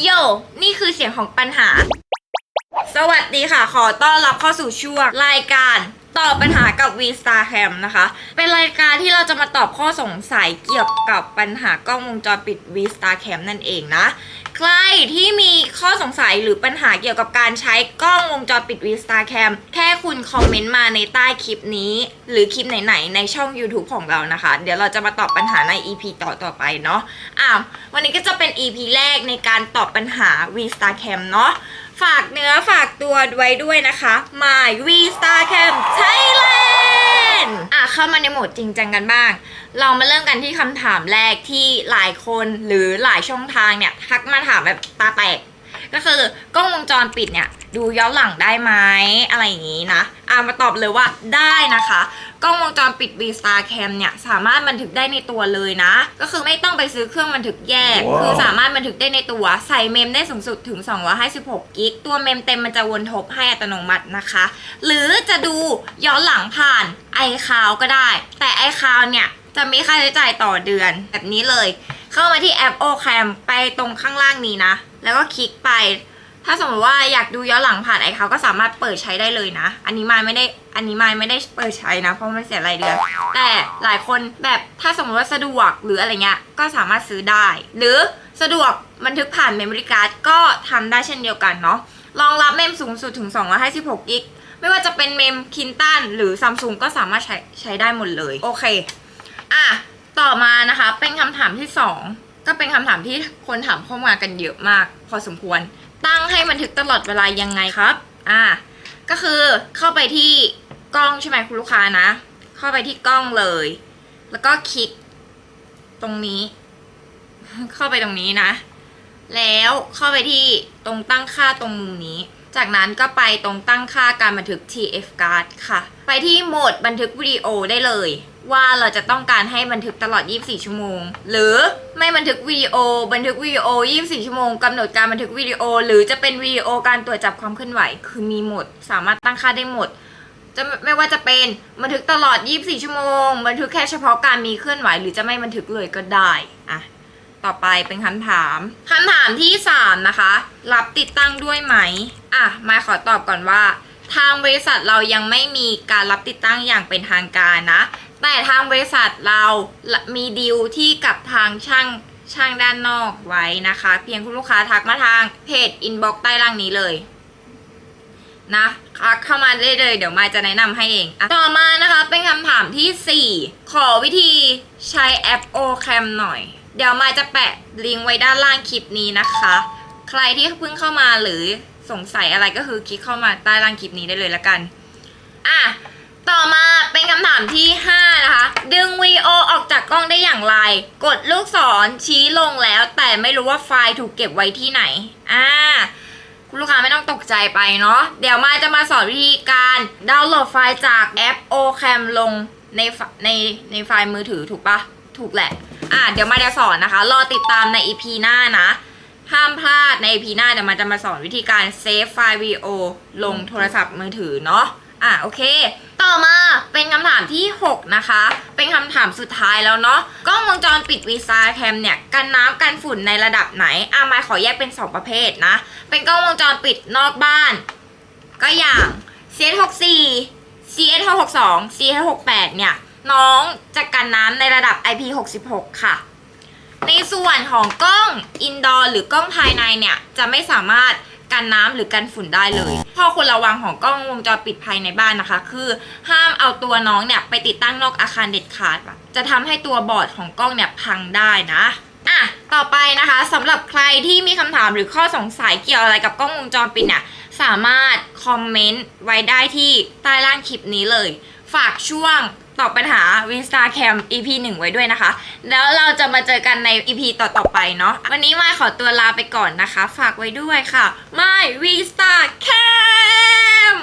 โย นี่คือเสียงของปัญหา สวัสดีค่ะ ขอต้อนรับเข้าสู่ช่วงรายการตอบปัญหากับ V Star Cam นะคะ เป็นรายการที่เราจะมาตอบข้อสงสัยเกี่ยวกับปัญหากล้องวงจรปิด V Star Cam นั่นเองนะ ใครที่มี ข้อสงสัยหรือปัญหาเกี่ยวกับการใช้กล้องวงจรปิด V Star Cam แค่คุณคอมเมนต์มาในใต้คลิปนี้ หรือคลิปไหนๆในช่อง YouTube ของเรานะคะ เดี๋ยวเราจะมาตอบปัญหาใน EP ต่อต่อไปเนาะอะวันนี้ก็จะเป็น EP แรกในการตอบปัญหา V Star Cam เนาะฝากเนื้อฝากตัวไว้ด้วยนะคะ My V Star Cam Thailand อะเข้ามาในโหมดจริงจังกันบ้าง เรามาเริ่มกันที่คำถามแรกที่หลายคนหรือหลายช่องทางเนี่ย ทักมาถามแบบตาแตก ก็คือกล้องวงจรปิดเนี่ยดูย้อนหลังได้ไหมอะไรอย่างนี้นะอ่ามาตอบเลยว่าได้นะคะ กล้องวงจรปิด V Star Cam เนี่ยสามารถบันทึกได้ในตัวเลยนะ ก็คือไม่ต้องไปซื้อเครื่องบันทึกแยกว้าวคือสามารถบันทึกได้ในตัว ใส่เมมได้สูงสุดถึง 256 กิก ตัวเมมเต็มมันจะวนทบให้อัตโนมัตินะคะ หรือจะดูย้อนหลังผ่าน iCloud ก็ได้ แต่ iCloud เนี่ยจะมีค่าใช้จ่ายต่อเดือนแบบนี้เลย เข้ามาที่แอป OCam ไปตรงข้างล่างนี้นะ แล้วก็คลิกไป ถ้าสมมติว่าอยากดูย้อนหลังผ่านไอเขาก็สามารถเปิดใช้ได้เลยนะ อันนี้มายไม่ได้ อันนี้มายไม่ได้เปิดใช้นะ เพราะมันเสียรายเดือน แต่หลายคนแบบถ้าสมมติว่าสะดวกหรืออะไรเงี้ย ก็สามารถซื้อได้ หรือสะดวกบันทึกผ่านเมมโมรี่การ์ดก็ทำได้เช่นเดียวกันเนาะ รองรับเมมสูงสุดถึง256กิกไม่ว่าจะเป็นเมมคินตันหรือซัมซุงก็สามารถใช้ใช้ได้หมดเลย โอเค อะ ต่อมานะคะ เป็นคำถามที่สองก็เป็นคำถามที่คนถามเข้ามากันเยอะมาก พอสมควร ตั้งให้บันทึกตลอดเวลายังไงครับ อะก็คือเข้าไปที่กล้องใช่ไหมคุณลูกค้านะ เข้าไปที่กล้องเลย แล้วก็คลิก ตรงนี้ เข้าไปตรงนี้นะ แล้วเข้าไปที่ตรงตั้งค่าตรงมุมนี้ จากนั้นก็ไปตรงตั้งค่าการบันทึก TF card ค่ะ ไปที่โหมดบันทึกวิดีโอได้เลย ว่าเราจะต้องการให้บันทึกตลอด 24 ชั่วโมง หรือไม่บันทึกวิดีโอ บันทึกวิดีโอ 24 ชั่วโมงกำหนดการบันทึกวิดีโอ หรือจะเป็นวิดีโอการตรวจจับความเคลื่อนไหว คือมีหมด สามารถตั้งค่าได้หมดจะไม่ไม่ว่าจะเป็นบันทึกตลอด 24 ชั่วโมง บันทึกแค่เฉพาะการมีเคลื่อนไหว หรือจะไม่บันทึกเลยก็ได้อะ ต่อไปเป็นคำถามคำถามที่ 3 นะคะ รับติดตั้งด้วยไหม อะ มาขอตอบก่อนว่า ทางบริษัทเรายังไม่มีการรับติดตั้งอย่างเป็นทางการนะ แต่ทางบริษัทเรามีดีลที่กับทางช่างช่างด้านนอกไว้นะคะ เพียงคุณลูกค้าทักมาทางเพจอินบ็อกใต้ล่างนี้เลยนะทักเข้ามาได้เลย เดี๋ยวมาจะแนะนำให้เองอต่อมานะคะเป็นคำถามทีสี่ 4 ขอวิธีใช้แอป OCam หน่อย เดี๋ยวมายจะแปะลิงก์ไว้ด้านล่างคลิปนี้นะคะ ใครที่เพิ่งเข้ามาหรือสงสัยอะไรก็คือคลิกเข้ามาใต้ล่างคลิปนี้ได้เลยละกัน อะ ต่อมาเป็นคำถามที่ 5 นะคะ ดึงวีโอออกจากกล้องได้อย่างไร กดลูกศรชี้ลงแล้ว แต่ไม่รู้ว่าไฟล์ถูกเก็บไว้ที่ไหน อ่า คุณลูกค้าไม่ต้องตกใจไปเนาะ เดี๋ยวมาจะมาสอนวิธีการดาวน์โหลดไฟล์จากแอป OCam ลงในในในไฟล์มือถือถูกปะ ถูกแหละ อะเดี๋ยวมาจะสอนนะคะ รอติดตามใน EP หน้านะ ห้ามพลาดใน EP หน้าเดี๋ยวมาจะมาสอนวิธีการเซฟไฟล์วิดีโอลงโทรศัพท์มือถือเนาะ อะโอเค ต่อมาเป็นคำถามที่ 6 นะคะ เป็นคำถามสุดท้ายแล้วเนาะ กล้องวงจรปิดวีซ่าแคมเนี่ย กันน้ำกันฝุ่นในระดับไหน อะมาขอแยกเป็น 2 ประเภทนะ เป็นกล้องวงจรปิดนอกบ้าน ก็อย่าง CS64 CS662 CS68 เนี่ย น้องจะกันน้ำในระดับ IP66 ค่ะ ในส่วนของกล้องอินดอร์หรือกล้องภายในเนี่ย จะไม่สามารถกันน้ำหรือกันฝุ่นได้เลยข้อควรระวังของกล้องวงจรปิดภายในบ้านนะคะ คือห้ามเอาตัวน้องเนี่ยไปติดตั้งนอกอาคารเด็ดขาดอะจะทำให้ตัวบอร์ดของกล้องเนี่ยพังได้นะอะต่อไปนะคะสำหรับใครที่มีคำถามหรือข้อสงสัยเกี่ยวอะไรกับกล้องวงจรปิดเนี่ยสามารถคอมเมนต์ไว้ได้ที่ใต้ล่างคลิปนี้เลย ฝากช่วงตอบปัญหาวินสตาแคม EP 1 ไว้ด้วยนะคะ แล้วเราจะมาเจอกันใน EP ต่อๆไปเนาะวันนี้มาขอตัวลาไปก่อนนะคะ ฝากไว้ด้วยค่ะ ไม่วินสตาแคม